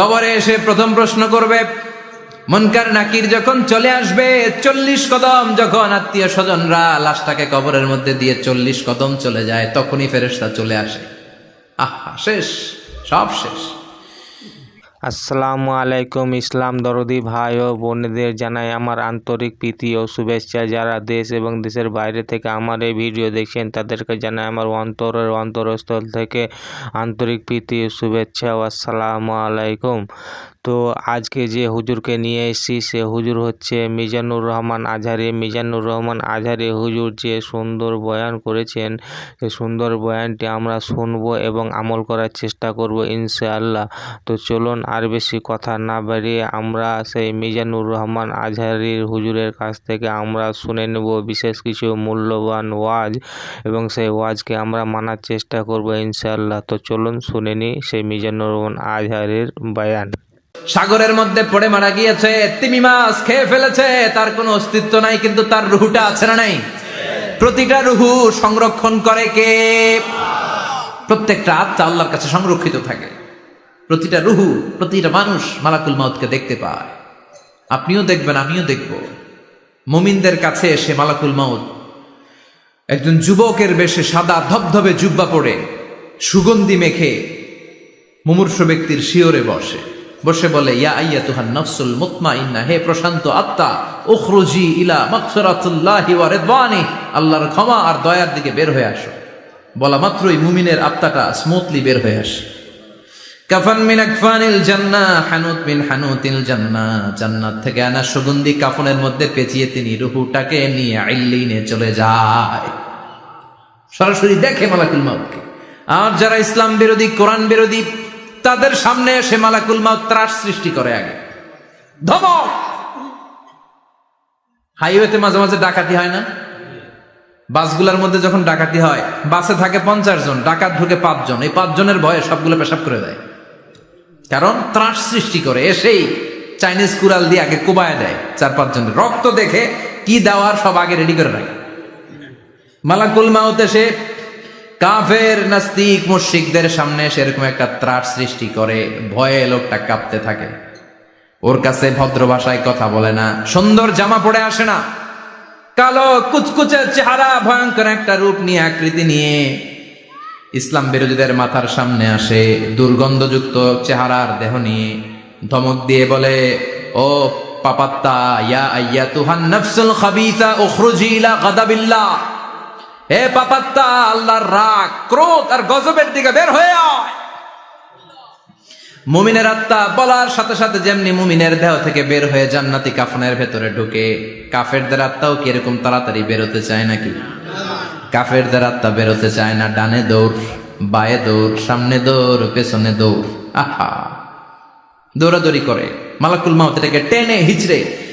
কবরে এসে প্রথম প্রশ্ন করবে, মনকার নাকির যখন চলে আসবে, চল্লিশ কদম যখন আত্মীয় স্বজনরা লাশটাকে কবরের মধ্যে দিয়ে চল্লিশ কদম চলে যায়, তখনই ফেরেস্তা চলে আসে। আহা, শেষ, সব শেষ। আসসালামু আলাইকুম ইসলাম দরদি ভাই ও বোনদের জানাই আমার আন্তরিক প্রীতি ও শুভেচ্ছা। যারা দেশ এবং দেশের বাইরে থেকে আমার এই ভিডিও দেখছেন, তাদেরকে জানাই আমার অন্তরের অন্তরস্থল থেকে আন্তরিক প্রীতি ও শুভেচ্ছা ও আসসালামু আলাইকুম। তো আজকে যে হুজুরকে নিয়ে এসেছি, সে হুজুর হচ্ছে মিজানুর রহমান আজহারি। মিজানুর রহমান আজহারি হুজুর যে সুন্দর বয়ান করেছেন সে সুন্দর বয়ানটি আমরা শুনব এবং আমল করার চেষ্টা করব ইনশাআল্লাহ। তো চলুন আর বেশি কথা না বাড়িয়ে আমরা সেই মিজানুর রহমান আজহারির হুজুরের কাছ থেকে আমরা শুনে নেব বিশেষ কিছু মূল্যবান ওয়াজ এবং সেই ওয়াজকে আমরা মানার চেষ্টা করব ইনশাআল্লাহ। তো চলুন শুনে নিই সেই মিজানুর রহমান আজহারির বয়ান। সাগরের মধ্যে পড়ে মারা গিয়েছে, তিমি মাছ খেয়ে ফেলেছে, তার কোনো অস্তিত্ব নাই, কিন্তু তার রুহুটা আছে না নাই? প্রতিটা রুহু সংরক্ষণ করে কে? প্রত্যেকটা আত্মা আল্লাহর কাছে সংরক্ষিত থাকে। প্রতিটা রুহু, প্রতিটা মানুষ মালাকুল মাউতকে দেখতে পায়। আপনিও দেখবেন, আমিও দেখব। মুমিনদের কাছে এসে মালাকুল মাউত একজন যুবকের বেশে সাদা ধবধবে জুব্বা পড়ে সুগন্ধি মেখে মুমূর্ষ ব্যক্তির শিওরে বসে। বসে বলে, ইয়া আইয়া তুহান নফসুল মুতমাইন্না, হে প্রশান্ত আত্মা, উখরুজি ইলা মাগফিরাতুল্লাহি ওয়া রিদওয়ানি আল্লাহর ক্ষমা আর দয়ার দিকে বের হয়ে আসো। বলা মাত্রই মুমিনের আত্মাটা স্মুথলি বের হয়ে আসে। কাফান মিন আকফানিল জান্নাহ হানুত মিন হানুতিল জান্নাহ, জান্নাত থেকে আনা সুগন্ধি কাফনের মধ্যে পেঁচিয়ে তিনি রুহুটাকে নিয়ে আইল্লিনে চলে যায়। সরাসরি দেখে মালাকুল মাউতকে। আর যারা ইসলাম বিরোধী, কোরআন বিরোধী তাদের সামনে এসে মালাকুল মাউত ত্রাস সৃষ্টি করে আগে। ধমক! হাইওয়েতে মাঝে মাঝে ডাকাতি হয় না? বাসগুলোর মধ্যে যখন ডাকাতি হয়, বাসে থাকে পঞ্চাশ জন, ডাকাত ঢুকে পাঁচজন। এই পাঁচজনের ভয়ে সবগুলো পেশাব করে দেয়। কারণ ত্রাস সৃষ্টি করে, এসেই চাইনিজ কুড়াল দিয়ে আগে কোবায় দেয় চার পাঁচজন। রক্ত দেখে কি দেওয়ার সব আগে রেডি করে রাখে। মালাকুল মাউত এসে কাফের, নাস্তিক, মুশরিকদের সামনে সেরকম একটা ত্রাস সৃষ্টি করে, ভয়ে লোকটা কাঁপতে থাকে। ওর কাছে ভদ্র ভাষায় কথা বলে না, সুন্দর জামা পরে আসে না। কালো, কুচকুচে চেহারা, ভয়ঙ্কর একটা রূপ নিয়ে আকৃতি নিয়ে ইসলাম বিরোধীদের মাথার সামনে আসে, দুর্গন্ধযুক্ত চেহারার দেহ নিয়ে। ধমক দিয়ে বলে, ও পাপাত্তা, ইয়া আইয়া তুহান নফসুল খাবিসা উখরুজি ইলা গাদাবিল্লাহ। হে পাপাত্তা, আল্লাহর রাগ, ক্রোধ আর গজবের দিকে বের হয়ে আয়। মুমিনের আত্মা বলার সাথে সাথে যেমনি মুমিনের দেহ থেকে বের হয়ে জান্নাতি কাফনের ভেতরে ঢুকে, কাফেরদের আত্মাও কি এরকম তাড়াতাড়ি বেরোতে চায় নাকি? কাফেরদের আত্মা বেরোতে চায় না, ডানে দৌড়, বায়ে দৌড়, সামনে দৌড়, পেছনে দৌড়। আহা! দৌড়াদৌড়ি করে। মালাকুল এটাকে টেনে, হিচড়ে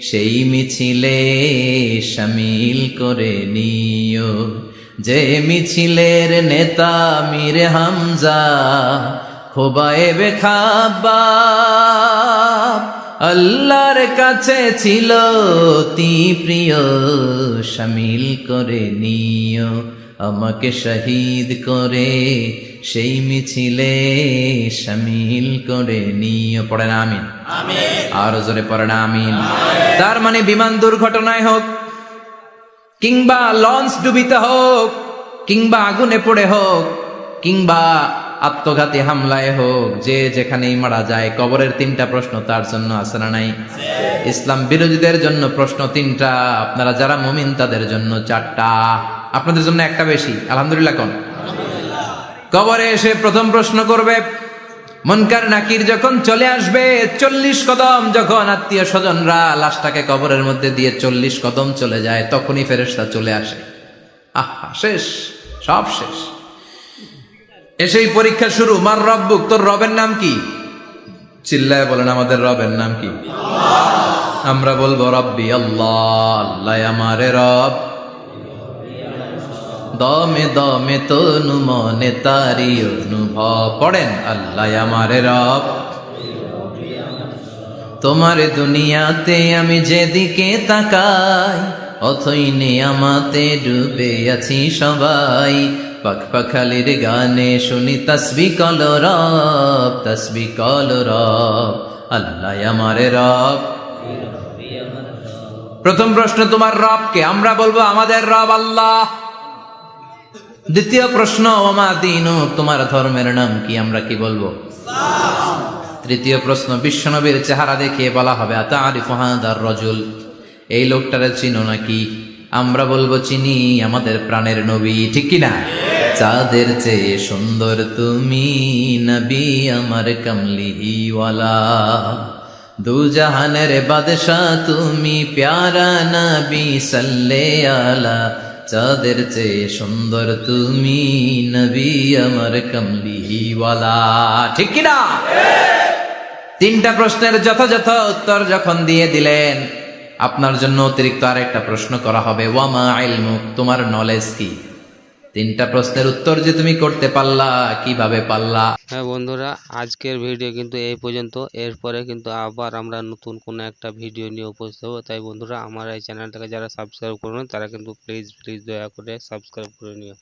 সেই মিছিলে শামিল করে নিও। যে মিছিলের নেতা মীর হামজা, খোবায়ে খাবা আল্লাহর কাছে ছিল তি প্রিয় শামিল করে নিও। আমাকে শহীদ করে, সেই মিছিলে শামিল করে নিও। পড়েন, আমিন। আর জোরে পড়েন, আমিন। তার মানে বিমান দুর্ঘটনায় হোক, কিংবা লঞ্চ ডুবিতে হোক, কিংবা আগুনে পড়ে হোক, কিংবা আত্মঘাতী হামলায় হোক, যে যেখানেই মারা যায়, কবরের তিনটা প্রশ্ন তার জন্য না নাই? ইসলাম বিরোধীদের জন্য প্রশ্ন তিনটা, আপনারা যারা মুমিন তাদের জন্য চারটা। আপনাদের জন্য একটা বেশি, আলহামদুলিল্লাহ কোন? কবরে এসে প্রথম প্রশ্ন করবে, মনকার নাকির যখন চলে আসবে, চল্লিশ কদম যখন আত্মীয় স্বজনরা লাশটাকে কবরের মধ্যে দিয়ে চল্লিশ কদম চলে যায়, তখনই ফেরেশতা চলে আসে। আহা, শেষ, সব শেষ। এসেই পরীক্ষা শুরু, মার রব্বুক, তোর রবের নাম কি? চিল্লায় বলেন, আমাদের রবের নাম কি? আমরা বলব, রব্বি আল্লাহ আল্লাহ আমারে রব। দমে দমে তনু মনে তারি অনুভব। পড়েন আল্লাহ আমারে রব। তোমার দুনিয়াতে আমি যেদিকে তাকাই, অথই আমাতে ডুবে আছি সবাই। পাখ পাখালির গানে শুনি তসবি কল রব, তসবি কল রব। আল্লাহ আমারে রব। প্রথম প্রশ্ন, তোমার রবকে আমরা বলব আমাদের রব আল্লাহ। দ্বিতীয় প্রশ্ন, ওমা দিনু, তোমার ধর্মের নাম কি? আমরা কি বলব? তৃতীয় প্রশ্ন, বিশ্বনবীর চেহারা দেখিয়ে বলা হবে রজুল, এই লোকটারে চিনো নাকি? আমরা বলব, চিনি, আমাদের প্রাণের নবী, ঠিক কি না? চাঁদের চেয়ে সুন্দর তুমি, নবী আমার কমলিওয়ালা দু জাহানের বাদশাহ তুমি, প্যারা নবী সাল্লে আলা চাঁদের চেয়ে সুন্দর তুমি নবী আমার কমলিওয়ালা। ঠিক কিনা? তিনটা প্রশ্নের যথাযথ উত্তর যখন দিয়ে দিলেন, আপনার জন্য অতিরিক্ত আরেকটা প্রশ্ন করা হবে। ওয়ামা ইলমুক, তোমার নলেজ কি? তিনটা প্রশ্নের উত্তর যে তুমি করতে পারলা, কীভাবে পারলা? হ্যাঁ বন্ধুরা, আজকের ভিডিও কিন্তু এই পর্যন্ত। এরপরে কিন্তু আবার আমরা নতুন কোনো একটা ভিডিও নিয়ে উপস্থিত হব। তাই বন্ধুরা, আমার এই চ্যানেলটাকে যারা সাবস্ক্রাইব করবেন তারা কিন্তু প্লিজ প্লিজ দয়া করে সাবস্ক্রাইব করে নিও।